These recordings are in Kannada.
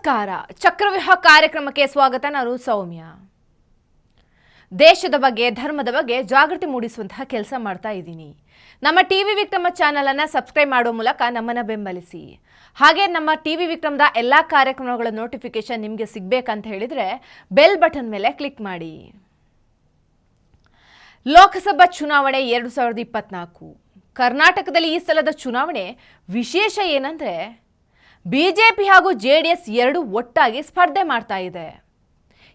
ನಮಸ್ಕಾರ. ಚಕ್ರವ್ಯೂಹ ಕಾರ್ಯಕ್ರಮಕ್ಕೆ ಸ್ವಾಗತ. ನಾನು ಸೌಮ್ಯ. ದೇಶದ ಬಗ್ಗೆ, ಧರ್ಮದ ಬಗ್ಗೆ ಜಾಗೃತಿ ಮೂಡಿಸುವಂತಹ ಕೆಲಸ ಮಾಡ್ತಾ ಇದ್ದೀನಿ. ನಮ್ಮ ಟಿವಿ ವಿಕ್ರಮ ಚಾನಲ್ ಅನ್ನ ಸಬ್ಸ್ಕ್ರೈಬ್ ಮಾಡೋ ಮೂಲಕ ನಮ್ಮನ್ನ ಬೆಂಬಲಿಸಿ. ಹಾಗೆ ನಮ್ಮ ಟಿವಿ ವಿಕ್ರಮದ ಎಲ್ಲ ಕಾರ್ಯಕ್ರಮಗಳ ನೋಟಿಫಿಕೇಶನ್ ನಿಮಗೆ ಸಿಗ್ಬೇಕಂತ ಹೇಳಿದ್ರೆ ಬೆಲ್ ಬಟನ್ ಮೇಲೆ ಕ್ಲಿಕ್ ಮಾಡಿ. ಲೋಕಸಭಾ ಚುನಾವಣೆ ಎರಡು ಸಾವಿರದ ಇಪ್ಪತ್ನಾಲ್ಕು. ಕರ್ನಾಟಕದಲ್ಲಿ ಈ ಸಲದ ಚುನಾವಣೆ ವಿಶೇಷ ಏನಂದ್ರೆ ಬಿಜೆಪಿ ಹಾಗೂ ಜೆ ಡಿ ಎಸ್ ಎರಡು ಒಟ್ಟಾಗಿ ಸ್ಪರ್ಧೆ ಮಾಡ್ತಾ ಇದೆ.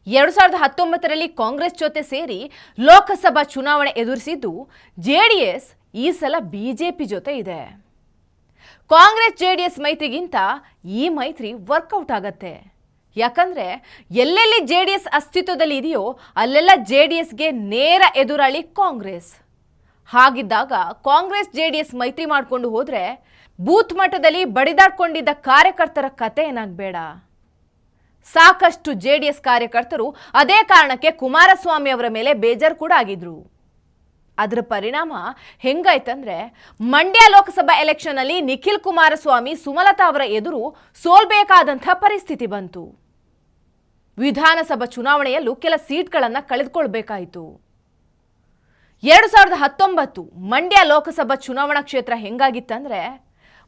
ಎರಡು ಸಾವಿರದ ಹತ್ತೊಂಬತ್ತರಲ್ಲಿ ಕಾಂಗ್ರೆಸ್ ಜೊತೆ ಸೇರಿ ಲೋಕಸಭಾ ಚುನಾವಣೆ ಎದುರಿಸಿದ್ದು ಜೆ ಡಿ ಎಸ್ ಈ ಸಲ ಬಿಜೆಪಿ ಜೊತೆ ಇದೆ. ಕಾಂಗ್ರೆಸ್ ಜೆ ಡಿ ಎಸ್ ಮೈತ್ರಿಗಿಂತ ಈ ಮೈತ್ರಿ ವರ್ಕೌಟ್ ಆಗತ್ತೆ. ಯಾಕಂದ್ರೆ ಎಲ್ಲೆಲ್ಲಿ ಜೆ ಡಿ ಎಸ್ ಅಸ್ತಿತ್ವದಲ್ಲಿ ಇದೆಯೋ ಅಲ್ಲೆಲ್ಲ ಜೆ ಡಿ ಎಸ್ಗೆ ನೇರ ಎದುರಾಳಿ ಕಾಂಗ್ರೆಸ್. ಹಾಗಿದ್ದಾಗ ಕಾಂಗ್ರೆಸ್ ಜೆ ಡಿ ಎಸ್ ಮೈತ್ರಿ ಮಾಡಿಕೊಂಡು ಹೋದ್ರೆ ಬೂತ್ ಮಟ್ಟದಲ್ಲಿ ಬಡಿದಾಡ್ಕೊಂಡಿದ್ದ ಕಾರ್ಯಕರ್ತರ ಕತೆ ಏನಾಗಬೇಡ? ಸಾಕಷ್ಟು ಜೆ ಡಿ ಎಸ್ ಕಾರ್ಯಕರ್ತರು ಅದೇ ಕಾರಣಕ್ಕೆ ಕುಮಾರಸ್ವಾಮಿ ಅವರ ಮೇಲೆ ಬೇಜಾರು ಕೂಡ ಆಗಿದ್ರು. ಅದರ ಪರಿಣಾಮ ಹೆಂಗಾಯ್ತಂದ್ರೆ ಮಂಡ್ಯ ಲೋಕಸಭಾ ಎಲೆಕ್ಷನ್ ಅಲ್ಲಿ ನಿಖಿಲ್ ಕುಮಾರಸ್ವಾಮಿ ಸುಮಲತಾ ಅವರ ಎದುರು ಸೋಲ್ಬೇಕಾದಂಥ ಪರಿಸ್ಥಿತಿ ಬಂತು. ವಿಧಾನಸಭಾ ಚುನಾವಣೆಯಲ್ಲೂ ಕೆಲ ಸೀಟ್ಗಳನ್ನು ಕಳೆದುಕೊಳ್ಬೇಕಾಯಿತು. ಎರಡು ಸಾವಿರದ ಹತ್ತೊಂಬತ್ತು ಮಂಡ್ಯ ಲೋಕಸಭಾ ಚುನಾವಣಾ ಕ್ಷೇತ್ರ ಹೆಂಗಾಗಿತ್ತಂದ್ರೆ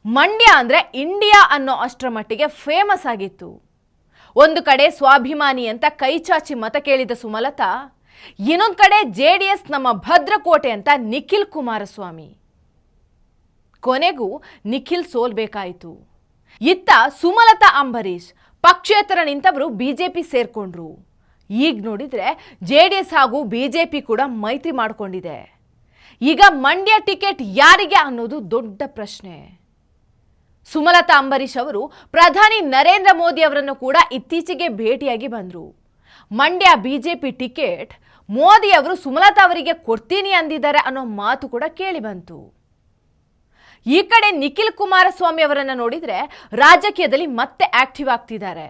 ಮಂಡ್ಯ ಅಂದರೆ ಇಂಡಿಯಾ ಅನ್ನೋ ಅಷ್ಟರ ಮಟ್ಟಿಗೆ ಫೇಮಸ್ ಆಗಿತ್ತು. ಒಂದು ಕಡೆ ಸ್ವಾಭಿಮಾನಿ ಅಂತ ಕೈಚಾಚಿ ಮತ ಕೇಳಿದ ಸುಮಲತಾ, ಇನ್ನೊಂದು ಕಡೆ ಜೆ ಡಿ ಎಸ್ ನಮ್ಮ ಭದ್ರಕೋಟೆ ಅಂತ ನಿಖಿಲ್ ಕುಮಾರಸ್ವಾಮಿ. ಕೊನೆಗೂ ನಿಖಿಲ್ ಸೋಲ್ಬೇಕಾಯಿತು. ಇತ್ತ ಸುಮಲತಾ ಅಂಬರೀಶ್ ಪಕ್ಷೇತರ ನಿಂತವರು ಬಿಜೆಪಿ ಸೇರ್ಕೊಂಡ್ರು. ಈಗ ನೋಡಿದ್ರೆ ಜೆ ಡಿ ಎಸ್ ಹಾಗೂ ಬಿಜೆಪಿ ಕೂಡ ಮೈತ್ರಿ ಮಾಡಿಕೊಂಡಿದೆ. ಈಗ ಮಂಡ್ಯ ಟಿಕೆಟ್ ಯಾರಿಗೆ ಅನ್ನೋದು ದೊಡ್ಡ ಪ್ರಶ್ನೆ. ಸುಮಲತಾ ಅಂಬರೀಷ್ ಅವರು ಪ್ರಧಾನಿ ನರೇಂದ್ರ ಮೋದಿ ಅವರನ್ನು ಕೂಡ ಇತ್ತೀಚೆಗೆ ಭೇಟಿಯಾಗಿ ಬಂದರು. ಮಂಡ್ಯ ಬಿಜೆಪಿ ಟಿಕೆಟ್ ಮೋದಿ ಅವರು ಸುಮಲತಾ ಅವರಿಗೆ ಕೊಡ್ತೀನಿ ಅಂದಿದ್ದಾರೆ ಅನ್ನೋ ಮಾತು ಕೂಡ ಕೇಳಿಬಂತು ಈ ಕಡೆ ನಿಖಿಲ್ ಕುಮಾರಸ್ವಾಮಿ ಅವರನ್ನು ನೋಡಿದರೆ ರಾಜಕೀಯದಲ್ಲಿ ಮತ್ತೆ ಆಕ್ಟಿವ್ ಆಗ್ತಿದ್ದಾರೆ.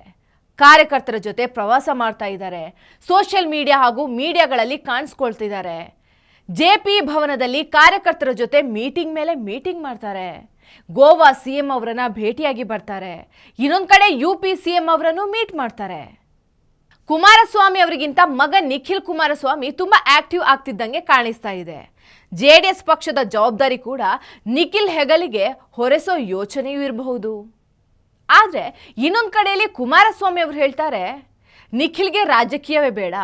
ಕಾರ್ಯಕರ್ತರ ಜೊತೆ ಪ್ರವಾಸ ಮಾಡ್ತಾ ಇದ್ದಾರೆ. ಸೋಷಿಯಲ್ ಮೀಡಿಯಾ ಹಾಗೂ ಮೀಡಿಯಾಗಳಲ್ಲಿ ಕಾಣಿಸ್ಕೊಳ್ತಿದ್ದಾರೆ. ಜೆ ಪಿ ಭವನದಲ್ಲಿ ಕಾರ್ಯಕರ್ತರ ಜೊತೆ ಮೀಟಿಂಗ್ ಮೇಲೆ ಮೀಟಿಂಗ್ ಮಾಡ್ತಾರೆ. ಗೋವಾ ಸಿ ಎಂ ಅವರನ್ನ ಭೇಟಿಯಾಗಿ ಬರ್ತಾರೆ. ಇನ್ನೊಂದು ಕಡೆ ಯು ಪಿ ಸಿ ಎಂ ಅವರನ್ನು ಮೀಟ್ ಮಾಡ್ತಾರೆ. ಕುಮಾರಸ್ವಾಮಿ ಅವರಿಗಿಂತ ಮಗ ನಿಖಿಲ್ ಕುಮಾರಸ್ವಾಮಿ ತುಂಬಾ ಆಕ್ಟಿವ್ ಆಗ್ತಿದ್ದಂಗೆ ಕಾಣಿಸ್ತಾ ಇದೆ. ಜೆ ಡಿ ಎಸ್ ಪಕ್ಷದ ಜವಾಬ್ದಾರಿ ಕೂಡ ನಿಖಿಲ್ ಹೆಗಲಿಗೆ ಹೊರೆಸೋ ಯೋಚನೆಯೂ ಇರಬಹುದು. ಆದರೆ ಇನ್ನೊಂದು ಕಡೆಯಲ್ಲಿ ಕುಮಾರಸ್ವಾಮಿ ಅವರು ಹೇಳ್ತಾರೆ, ನಿಖಿಲ್ಗೆ ರಾಜಕೀಯವೇ ಬೇಡ,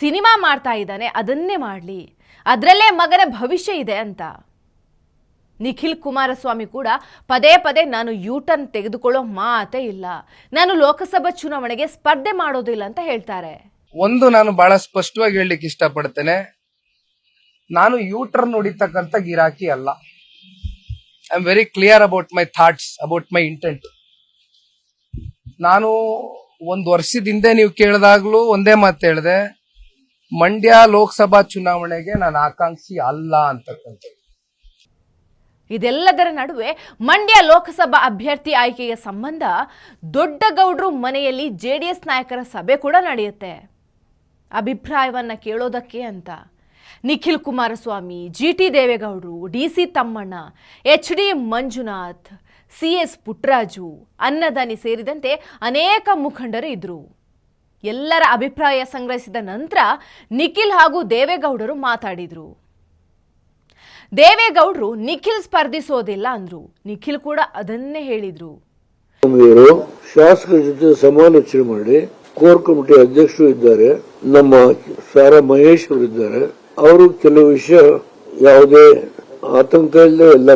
ಸಿನಿಮಾ ಮಾಡ್ತಾ ಇದ್ದಾನೆ, ಅದನ್ನೇ ಮಾಡಲಿ. ಅದರಲ್ಲೇ ಮಗನ ಭವಿಷ್ಯ ಇದೆ ಅಂತ. ನಿಖಿಲ್ ಕುಮಾರಸ್ವಾಮಿ ಕೂಡ ಪದೇ ಪದೇ ನಾನು ಯೂಟರ್ನ್ ತೆಗೆದುಕೊಳ್ಳೋ ಮಾತೇ ಇಲ್ಲ. ನಾನು ಲೋಕಸಭಾ ಚುನಾವಣೆಗೆ ಸ್ಪರ್ಧೆ ಮಾಡೋದಿಲ್ಲ ಅಂತ ಹೇಳ್ತಾರೆ. ಒಂದು ನಾನು ಬಹಳ ಸ್ಪಷ್ಟವಾಗಿ ಹೇಳಲಿಕ್ಕೆ ಇಷ್ಟಪಡ್ತೇನೆ. ನಾನು ಯೂಟರ್ನ್ ಹೊಡಿತಕ್ಕಂಥ ಗಿರಾಕಿ ಅಲ್ಲ. I am very clear about my thoughts about my intent ನಾನು ಒಂದು ವರ್ಷದ ಹಿಂದೆ ನೀವು ಕೇಳಿದಾಗ್ಲೂ ಒಂದೇ ಮಾತು ಹೇಳಿದೆ, ಮಂಡ್ಯ ಲೋಕಸಭಾ ಚುನಾವಣೆಗೆ ನಾನು ಆಕಾಂಕ್ಷಿ ಅಲ್ಲ ಅಂತಕ್ಕಂಥದ್ದು. ಇದೆಲ್ಲದರ ನಡುವೆ ಮಂಡ್ಯ ಲೋಕಸಭಾ ಅಭ್ಯರ್ಥಿ ಆಯ್ಕೆಯ ಸಂಬಂಧ ದೊಡ್ಡ ಗೌಡ್ರು ಮನೆಯಲ್ಲಿ ಜೆ ಡಿ ಎಸ್ ನಾಯಕರ ಸಭೆ ಕೂಡ ನಡೆಯುತ್ತೆ. ಅಭಿಪ್ರಾಯವನ್ನ ಕೇಳೋದಕ್ಕೆ ಅಂತ. ನಿಖಿಲ್ ಕುಮಾರಸ್ವಾಮಿ, ಜಿ ಟಿ ದೇವೇಗೌಡರು, D C Thammanna, H D Manjunath, C S Puttaraju, Annadani ಸೇರಿದಂತೆ ಅನೇಕ ಮುಖಂಡರು ಇದ್ದರು ಎಲ್ಲರ ಅಭಿಪ್ರಾಯ ಸಂಗ್ರಹಿಸಿದ ನಂತರ ನಿಖಿಲ್ ಹಾಗೂ ದೇವೇಗೌಡರು ಮಾತಾಡಿದ್ರು. ದೇವೇಗೌಡರು ನಿಖಿಲ್ ಸ್ಪರ್ಧಿಸೋದಿಲ್ಲ ಅಂದ್ರು. ನಿಖಿಲ್ ಕೂಡ ಅದನ್ನೇ ಹೇಳಿದ್ರು. ಶಾಸಕರ ಜೊತೆ ಸಮಾಲೋಚನೆ ಮಾಡಿ ಕೋರ್ ಕಮಿಟಿ ಅಧ್ಯಕ್ಷರು ಇದ್ದಾರೆ. ನಮ್ಮ ಸಾರಾ ಮಹೇಶ್ ಅವರು ಇದ್ದಾರೆ. ಅವರು ಕೆಲವು ವಿಷಯ ಯಾವುದೇ ಆತಂಕ ಇಲ್ಲದೆ ಎಲ್ಲ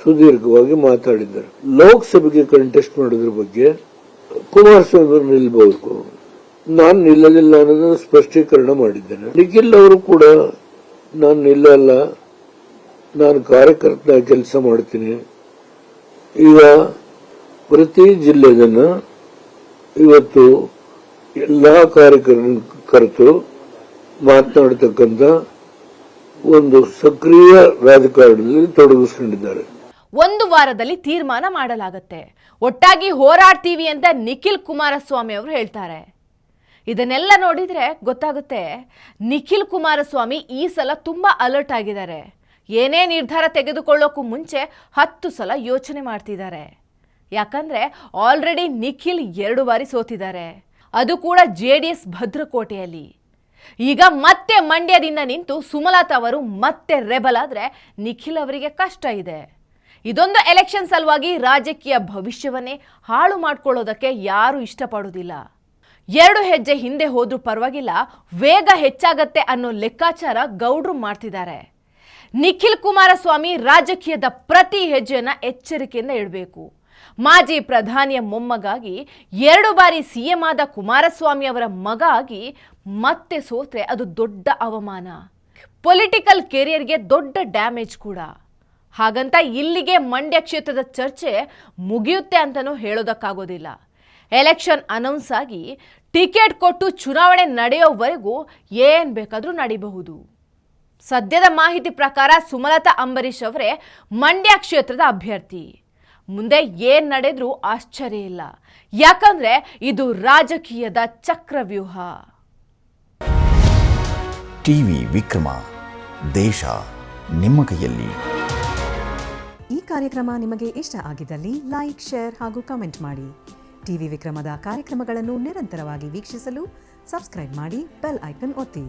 ಸುದೀರ್ಘವಾಗಿ ಮಾತಾಡಿದ್ದಾರೆ. ಲೋಕಸಭೆಗೆ ಕಂಟೆಸ್ಟ್ ಮಾಡೋದ್ರ ಬಗ್ಗೆ ಕುಮಾರಸ್ವಾಮಿ ಅವರು ನಿಲ್ಬಹುದು. ನಾನು ನಿಲ್ಲಲಿಲ್ಲ ಅನ್ನೋದನ್ನ ಸ್ಪಷ್ಟೀಕರಣ ಮಾಡಿದ್ದೇನೆ. ನಿಖಿಲ್ ಅವರು ಕೂಡ, ನಾನು ನಿಲ್ಲಲ್ಲ. ನಾನು ಕಾರ್ಯಕರ್ತನ ಕೆಲಸ ಮಾಡ್ತೀನಿ. ಈಗ ಪ್ರತಿ ಜಿಲ್ಲೆದನ್ನ ಇವತ್ತು ಎಲ್ಲಾ ಕಾರ್ಯಕರ್ತರು ಮಾತನಾಡತಕ್ಕಂತ ಒಂದು ಸಕ್ರಿಯ ರಾಜಕಾರಣದಲ್ಲಿ ತೊಡಗಿಸಿಕೊಂಡಿದ್ದಾರೆ. ಒಂದು ವಾರದಲ್ಲಿ ತೀರ್ಮಾನ ಮಾಡಲಾಗುತ್ತೆ. ಒಟ್ಟಾಗಿ ಹೋರಾಡ್ತೀವಿ ಅಂತ ನಿಖಿಲ್ ಕುಮಾರಸ್ವಾಮಿ ಅವರು ಹೇಳ್ತಾರೆ. ಇದನ್ನೆಲ್ಲ ನೋಡಿದ್ರೆ ಗೊತ್ತಾಗುತ್ತೆ. ನಿಖಿಲ್ ಕುಮಾರಸ್ವಾಮಿ ಈ ಸಲ ತುಂಬಾ ಅಲರ್ಟ್ ಆಗಿದ್ದಾರೆ. ಏನೇ ನಿರ್ಧಾರ ತೆಗೆದುಕೊಳ್ಳೋಕ್ಕೂ ಮುಂಚೆ ಹತ್ತು ಸಲ ಯೋಚನೆ ಮಾಡ್ತಿದ್ದಾರೆ. ಯಾಕಂದರೆ ಆಲ್ರೆಡಿ ನಿಖಿಲ್ ಎರಡು ಬಾರಿ ಸೋತಿದ್ದಾರೆ. ಅದು ಕೂಡ ಜೆ ಡಿ ಎಸ್ ಭದ್ರಕೋಟೆಯಲ್ಲಿ. ಈಗ ಮತ್ತೆ ಮಂಡ್ಯದಿಂದ ನಿಂತು ಸುಮಲತಾ ಅವರು ಮತ್ತೆ ರೆಬಲ್ ಆದರೆ ನಿಖಿಲ್ ಅವರಿಗೆ ಕಷ್ಟ ಇದೆ. ಇದೊಂದು ಎಲೆಕ್ಷನ್ ಸಲುವಾಗಿ ರಾಜಕೀಯ ಭವಿಷ್ಯವನ್ನೇ ಹಾಳು ಮಾಡ್ಕೊಳ್ಳೋದಕ್ಕೆ ಯಾರೂ ಇಷ್ಟಪಡೋದಿಲ್ಲ ಎರಡು ಹೆಜ್ಜೆ ಹಿಂದೆ ಹೋದರೂ ಪರವಾಗಿಲ್ಲ, ವೇಗ ಹೆಚ್ಚಾಗತ್ತೆ ಅನ್ನೋ ಲೆಕ್ಕಾಚಾರ ಗೌಡ್ರು ಮಾಡ್ತಿದ್ದಾರೆ. ನಿಖಿಲ್ ಕುಮಾರಸ್ವಾಮಿ ರಾಜಕೀಯದ ಪ್ರತಿ ಹೆಜ್ಜೆಯನ್ನು ಎಚ್ಚರಿಕೆಯಿಂದ ಇಡಬೇಕು. ಮಾಜಿ ಪ್ರಧಾನಿಯ ಮೊಮ್ಮಗಾಗಿ ಎರಡು ಬಾರಿ ಸಿಎಂ ಆದ ಕುಮಾರಸ್ವಾಮಿ ಅವರ ಮಗ ಆಗಿ ಮತ್ತೆ ಸೋತ್ರೆ ಅದು ದೊಡ್ಡ ಅವಮಾನ. ಪೊಲಿಟಿಕಲ್ ಕೆರಿಯರ್ಗೆ ದೊಡ್ಡ ಡ್ಯಾಮೇಜ್ ಕೂಡ. ಹಾಗಂತ ಇಲ್ಲಿಗೆ ಮಂಡ್ಯ ಕ್ಷೇತ್ರದ ಚರ್ಚೆ ಮುಗಿಯುತ್ತೆ ಅಂತಲೂ ಹೇಳೋದಕ್ಕಾಗೋದಿಲ್ಲ. ಎಲೆಕ್ಷನ್ ಅನೌನ್ಸ್ ಆಗಿ ಟಿಕೆಟ್ ಕೊಟ್ಟು ಚುನಾವಣೆ ನಡೆಯೋವರೆಗೂ ಏನು ಬೇಕಾದರೂ ನಡಿಬಹುದು. ಸದ್ಯದ ಮಾಹಿತಿ ಪ್ರಕಾರ ಸುಮಲತಾ ಅಂಬರೀಶ್ ಅವರೇ ಮಂಡ್ಯ ಕ್ಷೇತ್ರದ ಅಭ್ಯರ್ಥಿ. ಮುಂದೆ ಏನ್ ನಡೆದ್ರೂ ಆಶ್ಚರ್ಯ ಇಲ್ಲ. ಯಾಕಂದ್ರೆ ಇದು ರಾಜಕೀಯದ ಚಕ್ರವ್ಯೂಹ. ಟಿವಿ ವಿಕ್ರಮ ದೇಶ ನಿಮ್ಮ ಕೈಯಲ್ಲಿ. ಈ ಕಾರ್ಯಕ್ರಮ ನಿಮಗೆ ಇಷ್ಟ ಆಗಿದ್ದಲ್ಲಿ ಲೈಕ್ ಶೇರ್ ಹಾಗೂ ಕಮೆಂಟ್ ಮಾಡಿ. ಟಿವಿ ವಿಕ್ರಮದ ಕಾರ್ಯಕ್ರಮಗಳನ್ನು ನಿರಂತರವಾಗಿ ವೀಕ್ಷಿಸಲು ಸಬ್ಸ್ಕ್ರೈಬ್ ಮಾಡಿ ಬೆಲ್ ಐಕನ್ ಒತ್ತಿ.